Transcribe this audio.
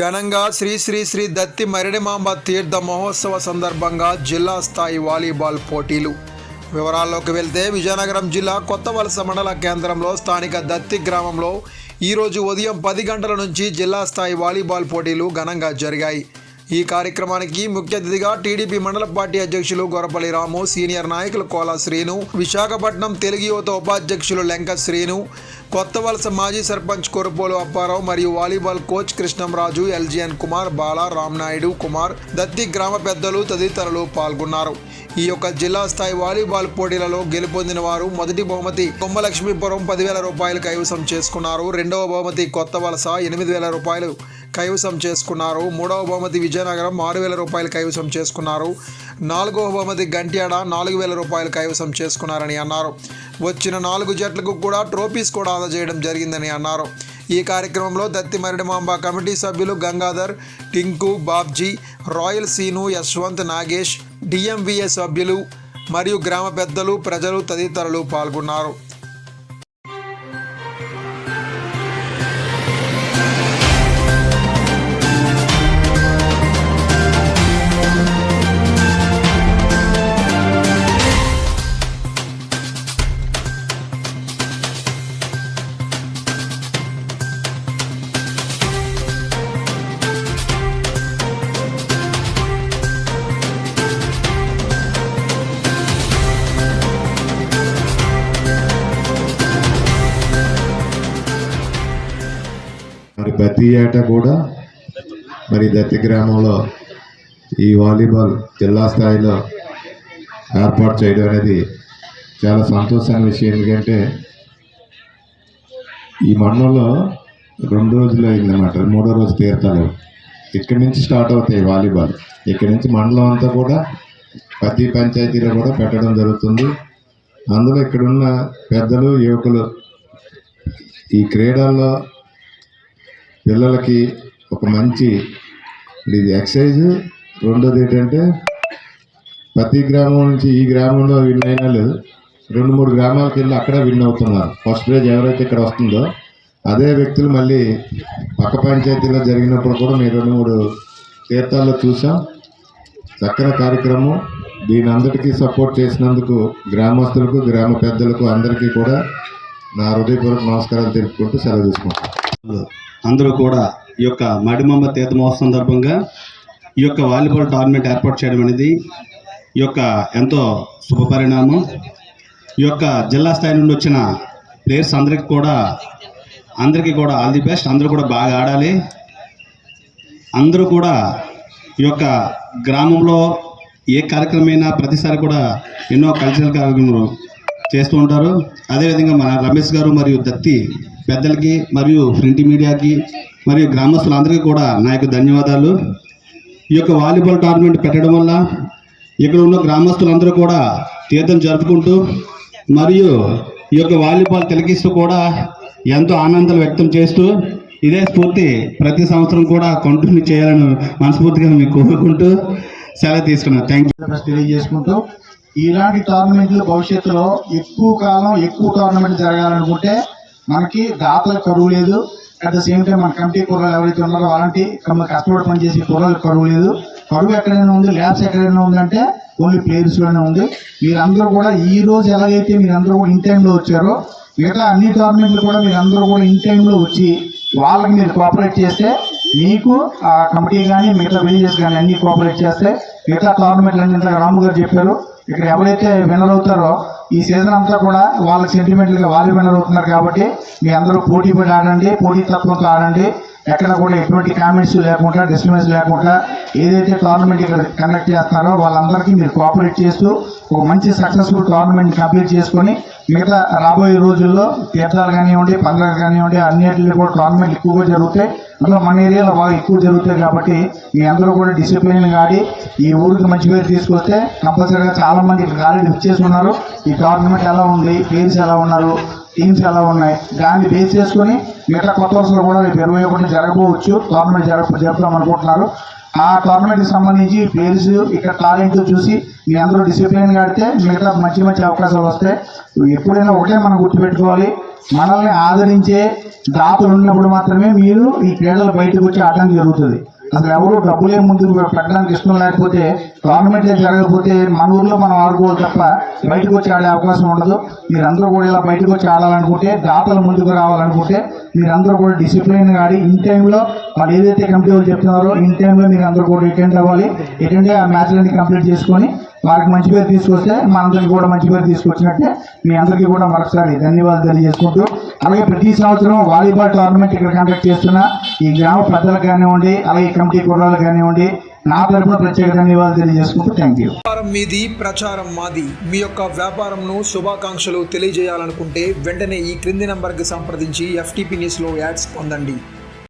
ఘనంగా శ్రీ శ్రీ శ్రీ దత్తి మరిడిమాంబ తీర్థ మహోత్సవ సందర్భంగా జిల్లా స్థాయి వాలీబాల్ పోటీలు. వివరాల్లోకి వెళ్తే విజయనగరం జిల్లా కొత్త వలస మండల కేంద్రంలో స్థానిక దత్తి గ్రామంలో ఈరోజు ఉదయం పది గంటల నుంచి జిల్లా స్థాయి వాలీబాల్ పోటీలు ఘనంగా జరిగాయి. ఈ కార్యక్రమానికి ముఖ్య అతిథిగా టీడీపీ మండల పార్టీ అధ్యక్షులు గొరపల్లి రాము సీనియర్ నాయకులు కోలా శ్రీను విశాఖపట్నం తెలుగు యువత ఉపాధ్యక్షులు లెంక శ్రీను కొత్త వలస మాజీ సర్పంచ్ కొరపోలు అప్పారావు మరియు వాలీబాల్ కోచ్ కృష్ణంరాజు ఎల్జీఎన్ కుమార్ బాల రామ్నాయుడు కుమార్ దత్తి గ్రామ పెద్దలు తదితరులు పాల్గొన్నారు. ఈ యొక్క జిల్లా స్థాయి వాలీబాల్ పోటీలలో గెలుపొందిన వారు మొదటి బహుమతి కొమ్మలక్ష్మీపురం పదివేల రూపాయలు కైవసం చేసుకున్నారు. రెండవ బహుమతి కొత్త వలస ఎనిమిది వేల రూపాయలు కైవసం చేసుకున్నారు. మూడవ బహుమతి విజయనగరం ఆరు వేల రూపాయలు కైవసం చేసుకున్నారు. నాలుగవ బహుమతి గంట్యాడ నాలుగు వేల రూపాయలు కైవసం చేసుకున్నారని అన్నారు. వచ్చిన నాలుగు జట్లకు కూడా ట్రోఫీస్ కూడా అందజేయడం జరిగిందని అన్నారు. ఈ కార్యక్రమంలో దత్తి మరిడిమాంబ కమిటీ సభ్యులు Gangadhar Tinku Babji Royal Seenu Yashwant Nagesh D M V A సభ్యులు మరియు గ్రామ పెద్దలు ప్రజలు తదితరులు పాల్గొన్నారు. మరి ప్రతి ఏట కూడా మరి దత్తి గ్రామంలో ఈ వాలీబాల్ జిల్లా స్థాయిలో ఏర్పాటు చేయడం అనేది చాలా సంతోషమైన విషయం. ఎందుకంటే ఈ మండలంలో రెండు రోజులు అయిందన్నమాట మూడో రోజు తీర్థాలు. ఇక్కడి నుంచి స్టార్ట్ అవుతాయి వాలీబాల్. ఇక్కడి నుంచి మండలం అంతా కూడా ప్రతి పంచాయతీలో కూడా పెట్టడం జరుగుతుంది. అందులో ఇక్కడున్న పెద్దలు యువకులు ఈ క్రీడల్లో పిల్లలకి ఒక మంచి ఇది ఎక్సర్సైజ్ రెండోది ఏంటంటే ప్రతి గ్రామం నుంచి ఈ గ్రామంలో విన్ అయిన లేదు. రెండు మూడు గ్రామాలకు వెళ్ళి అక్కడే విన్ అవుతున్నారు. ఫస్ట్ ప్రైజ్ ఎవరైతే ఇక్కడ వస్తుందో అదే వ్యక్తులు మళ్ళీ పక్క పంచాయతీలో జరిగినప్పుడు కూడా మేము రెండు మూడు తీర్థాల్లో చూసాం. చక్కని కార్యక్రమం. దీని అందరికీ సపోర్ట్ చేసినందుకు గ్రామస్తులకు గ్రామ పెద్దలకు అందరికీ కూడా నా హృదయపూర్వక నమస్కారాలు తెలుపుకుంటూ సెలవు తీసుకుంటాను అందరూ కూడా ఈ యొక్క మడిమమ్మ తీర్థ మహోత్సవం సందర్భంగా ఈ యొక్క వాలీబాల్ టోర్నమెంట్ ఏర్పాటు చేయడం అనేది ఈ యొక్క ఎంతో శుభపరిణామం ఈ యొక్క జిల్లా స్థాయి నుండి వచ్చిన ప్లేయర్స్ అందరికీ కూడా అందరికీ కూడా ఆల్ ది బెస్ట్. అందరూ కూడా బాగా ఆడాలి. అందరూ కూడా ఈ యొక్క గ్రామంలో ఏ కార్యక్రమమైనా ప్రతిసారి కూడా ఎన్నో కల్చరల్ కార్యక్రమాలు చేస్తూ ఉంటారు. అదేవిధంగా మన రమేష్ గారు మరియు దత్తి పెద్దలకి మరియు ప్రింట్ మీడియాకి మరియు గ్రామస్తులందరికీ కూడా నా యొక్క ధన్యవాదాలు. ఈ యొక్క వాలీబాల్ టోర్నమెంట్ పెట్టడం వల్ల ఇక్కడ ఉన్న గ్రామస్తులందరూ కూడా తీర్థం జరుపుకుంటూ మరియు ఈ యొక్క వాలీబాల్ తిలకిస్తూ కూడా ఎంతో ఆనందం వ్యక్తం చేస్తూ ఇదే స్ఫూర్తి ప్రతి సంవత్సరం కూడా కంటిన్యూ చేయాలని మనస్ఫూర్తిగా మీకు కోరుకుంటూ సెలవు తీసుకున్నాను. థ్యాంక్ యూ తెలియజేసుకుంటూ ఇలాంటి టోర్నమెంట్లు భవిష్యత్తులో ఎక్కువ కాలం ఎక్కువ టోర్నమెంట్ జరగాలనుకుంటే మనకి దాతల కరువు లేదు. అట్ ద సేమ్ టైం మన కమిటీ కూరలు ఎవరైతే ఉన్నారో అలాంటి కష్టపడి పనిచేసే కూరలు కరువు లేదు. కరువు ఎక్కడైనా ఉంది ల్యాబ్స్ ఎక్కడైనా ఉందంటే ఓన్లీ ప్లేయర్స్లోనే ఉంది. మీరందరూ కూడా ఈ రోజు ఎలాగైతే మీరందరూ కూడా ఇన్ టైంలో వచ్చారో మిగతా అన్ని టోర్నమెంట్లు కూడా మీరందరూ కూడా ఇన్ టైంలో వచ్చి వాళ్ళకి మీరు కోఆపరేట్ చేస్తే మీకు ఆ కమిటీ కానీ మిగతా విలేజెస్ కానీ అన్ని కోఆపరేట్ చేస్తే మిగతా టోర్నమెంట్లు అన్ని రాము గారు చెప్పారు ఇక్కడ ఎవరైతే విన్నర్ అవుతారో ఈ సీజన్ అంతా కూడా వాళ్ళ సెంటిమెంట్లుగా వాళ్ళు విన్నర్ అవుతున్నారు కాబట్టి మీ అందరూ పోటీ పడి ఆడండి పోటీ తత్వంతో ఆడండి. ఎక్కడ కూడా ఎటువంటి కామెంట్స్ లేకుండా డిస్టర్బెన్స్ లేకుండా ఏదైతే టోర్నమెంట్ ఇక్కడ కండక్ట్ చేస్తున్నారో వాళ్ళందరికీ మీరు కోఆపరేట్ చేస్తూ ఒక మంచి సక్సెస్ఫుల్ టోర్నమెంట్ కంప్లీట్ చేసుకొని మిగతా రాబోయే రోజుల్లో తీర్థాలు కానివ్వండి పండుగలు కానివ్వండి అన్నింటిలో కూడా టోర్నమెంట్ ఎక్కువగా జరుగుతాయి. అందులో మన ఏరియాలో బాగా ఎక్కువ జరుగుతాయి కాబట్టి మీ అందరూ కూడా డిసిప్లిన్గా ఆడి ఈ ఊరికి మంచి పేరు తీసుకొస్తే కంపల్సరీగా చాలామంది ఇక్కడ ఆల్రెడీ వచ్చేసి ఉన్నారు ఈ టోర్నమెంట్ ఎలా ఉంది ప్లేయర్స్ ఎలా ఉన్నారు టీమ్స్ ఎలా ఉన్నాయి దాన్ని బేస్ చేసుకొని మిగతా కొత్త వరుసలో కూడా రేపు ఇరవై ఒకటి జరగబోవచ్చు. టోర్నమెంట్ జరగ జరుపుదాం అనుకుంటున్నారు. ఆ టోర్నమెంట్కి సంబంధించి ప్లేయర్స్ ఇక్కడ టాలెంట్ చూసి మీ అందరూ డిసిప్లిన్ ఆడితే మిగతా మంచి మంచి అవకాశాలు వస్తాయి. ఎప్పుడైనా ఒకటే మనం గుర్తుపెట్టుకోవాలి. మనల్ని ఆదరించే దాతలు ఉన్నప్పుడు మాత్రమే మీరు ఈ క్రీడలు బయటకు వచ్చి ఆడడం జరుగుతుంది. అసలు ఎవరు డబ్బులే ముందు పెట్టడానికి ఇష్టం లేకపోతే గవర్నమెంట్ జరగకపోతే మన ఊర్లో మనం ఆడుకోవాలి తప్ప బయటకు వచ్చి ఆడే అవకాశం ఉండదు. మీరందరూ కూడా ఇలా బయటకు వచ్చి ఆడాలనుకుంటే దాతలు ముందుకు రావాలనుకుంటే మీరందరూ కూడా డిసిప్లిన్ ఆడి ఇన్ టైంలో వాళ్ళు ఏదైతే కమిటీ వాళ్ళు చెప్తున్నారో ఇన్ టైంలో మీరు అందరూ కూడా అటెండ్ అవ్వాలి. అటెండ్ ఆ మ్యాచ్లన్నీ కంప్లీట్ చేసుకొని వారికి మంచి పేరు తీసుకొస్తే మనందరికీ కూడా మంచి పేరు తీసుకొచ్చినట్టే మీ అందరికీ కూడా మరొకసారి ధన్యవాదాలు తెలియజేసుకుంటూ అలాగే ప్రతి సంవత్సరం వాలీబాల్ టోర్నమెంట్ ఇక్కడ కండక్ట్ చేస్తున్న ఈ గ్రామ పెద్దలకు కానివ్వండి అలాగే కమిటీ కుర్రాలకు కానివ్వండి నా తరపున ప్రత్యేక ధన్యవాదాలు తెలియజేసుకుంటూ థ్యాంక్ యూ వ్యాపారం మీది ప్రచారం మాది. మీ యొక్క వ్యాపారంను శుభాకాంక్షలు తెలియజేయాలనుకుంటే వెంటనే ఈ క్రింది నంబర్కి సంప్రదించి ఎఫ్టీపీ న్యూస్లో యాడ్స్ పొందండి.